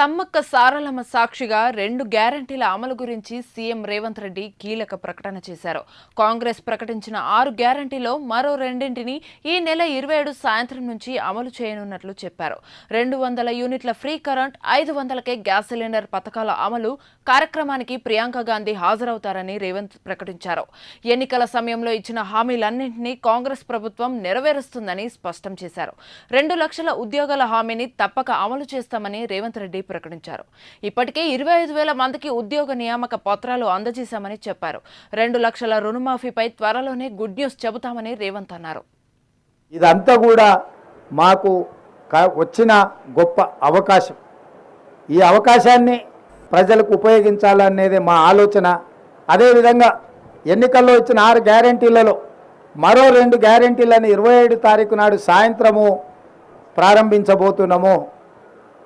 సమ్మక్క సారలమ్మ సాక్షిగా రెండు గ్యారంటీల అమలు గురించి సీఎం రేవంత్ రెడ్డి కీలక ప్రకటన చేశారు. కాంగ్రెస్ ప్రకటించిన ఆరు గ్యారంటీలో మరో రెండింటిని ఈ నెల ఇరవై ఏడు సాయంత్రం నుంచి అమలు చేయనున్నట్లు చెప్పారు. రెండు వందల యూనిట్ల ఫ్రీ కరెంట్ ఐదు వందలకే గ్యాస్ సిలిండర్ పథకాల అమలు కార్యక్రమానికి ప్రియాంక గాంధీ హాజరవుతారని రేవంత్ ప్రకటించారు. ఎన్నికల సమయంలో ఇచ్చిన హామీలన్నింటినీ కాంగ్రెస్ ప్రభుత్వం నెరవేరుస్తుందని స్పష్టం చేశారు. రెండు లక్షల ఉద్యోగాల హామీని తప్పక అమలు చేస్తామని రేవంత్ రెడ్డి ప్రకటించారు. ఇప్పటికే ఇరవై ఐదు వేల మందికి ఉద్యోగ నియామక పత్రాలు అందజేశామని చెప్పారు. రెండు లక్షల రుణమాఫీపై త్వరలోనే గుడ్ న్యూస్ చెబుతామని రేవంత్ అన్నారు. ఇదంతా కూడా మాకు వచ్చిన గొప్ప అవకాశం. ఈ అవకాశాన్ని ప్రజలకు ఉపయోగించాలనేది మా ఆలోచన. అదేవిధంగా ఎన్నికల్లో ఇచ్చిన ఆరు గ్యారంటీలలో మరో రెండు గ్యారంటీలను ఇరవై ఏడు తారీఖు నాడు సాయంత్రము ప్రారంభించబోతున్నాము.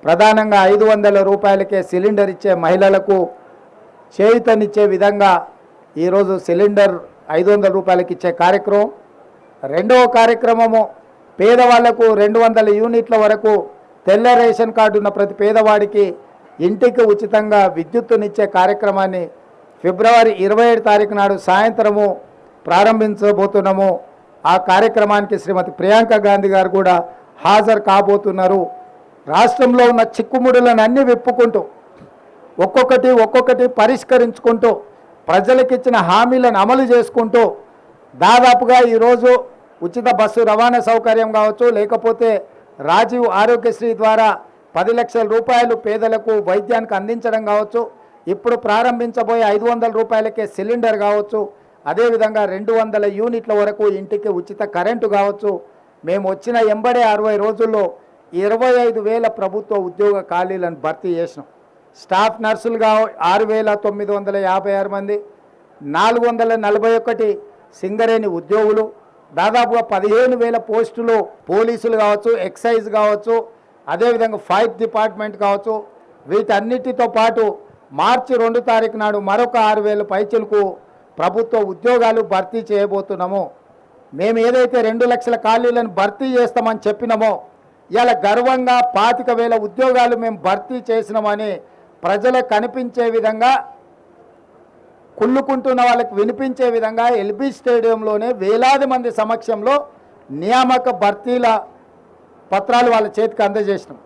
ప్రధానంగా ఐదు వందల రూపాయలకే సిలిండర్ ఇచ్చే మహిళలకు చేయుతనిచ్చే విధంగా ఈరోజు సిలిండర్ ఐదు వందల రూపాయలకి ఇచ్చే కార్యక్రమం. రెండవ కార్యక్రమము పేదవాళ్ళకు రెండు వందల యూనిట్ల వరకు తెల్ల రేషన్ కార్డు ఉన్న ప్రతి పేదవాడికి ఇంటికి ఉచితంగా విద్యుత్తునిచ్చే కార్యక్రమాన్ని ఫిబ్రవరి ఇరవై ఏడు తారీఖు నాడు సాయంత్రము ప్రారంభించబోతున్నాము. ఆ కార్యక్రమానికి శ్రీమతి ప్రియాంక గాంధీ గారు కూడా హాజరు కాబోతున్నారు. రాష్ట్రంలో ఉన్న చిక్కుముడులను అన్నీ విప్పుకుంటూ ఒక్కొక్కటి ఒక్కొక్కటి పరిష్కరించుకుంటూ ప్రజలకిచ్చిన హామీలను అమలు చేసుకుంటూ దాదాపుగా ఈరోజు ఉచిత బస్సు రవాణా సౌకర్యం కావచ్చు లేకపోతే రాజీవ్ ఆరోగ్యశ్రీ ద్వారా పది లక్షల రూపాయలు పేదలకు వైద్యానికి అందించడం కావచ్చు ఇప్పుడు ప్రారంభించబోయే ఐదు వందల రూపాయలకే సిలిండర్ కావచ్చు అదేవిధంగా రెండు వందల యూనిట్ల వరకు ఇంటికి ఉచిత కరెంటు కావచ్చు. మేము వచ్చిన ఎంబడే అరవై రోజుల్లో ఇరవై ఐదు వేల ప్రభుత్వ ఉద్యోగ ఖాళీలను భర్తీ చేసినాం. స్టాఫ్ నర్సులుగా ఆరు వేల తొమ్మిది వందల యాభై ఆరు మంది నాలుగు వందల నలభై ఒకటి సింగరేణి ఉద్యోగులు దాదాపుగా పదిహేను వేల పోస్టులు పోలీసులు కావచ్చు ఎక్సైజ్ కావచ్చు అదేవిధంగా ఫైర్ డిపార్ట్మెంట్ కావచ్చు. వీటన్నిటితో పాటు మార్చి రెండు తారీఖు నాడు మరొక ఆరు వేల పైచులకు ప్రభుత్వ ఉద్యోగాలు భర్తీ చేయబోతున్నాము. మేము ఏదైతే రెండు లక్షల ఖాళీలను భర్తీ చేస్తామని చెప్పినామో ఇలా గర్వంగా పాతిక వేల ఉద్యోగాలు మేము భర్తీ చేసినామని ప్రజలకు కనిపించే విధంగా కుళ్ళుకుంటున్న వాళ్ళకి వినిపించే విధంగా ఎల్బీ స్టేడియంలోనే వేలాది మంది సమక్షంలో నియామక భర్తీల పత్రాలు వాళ్ళ చేతికి అందజేసినాం.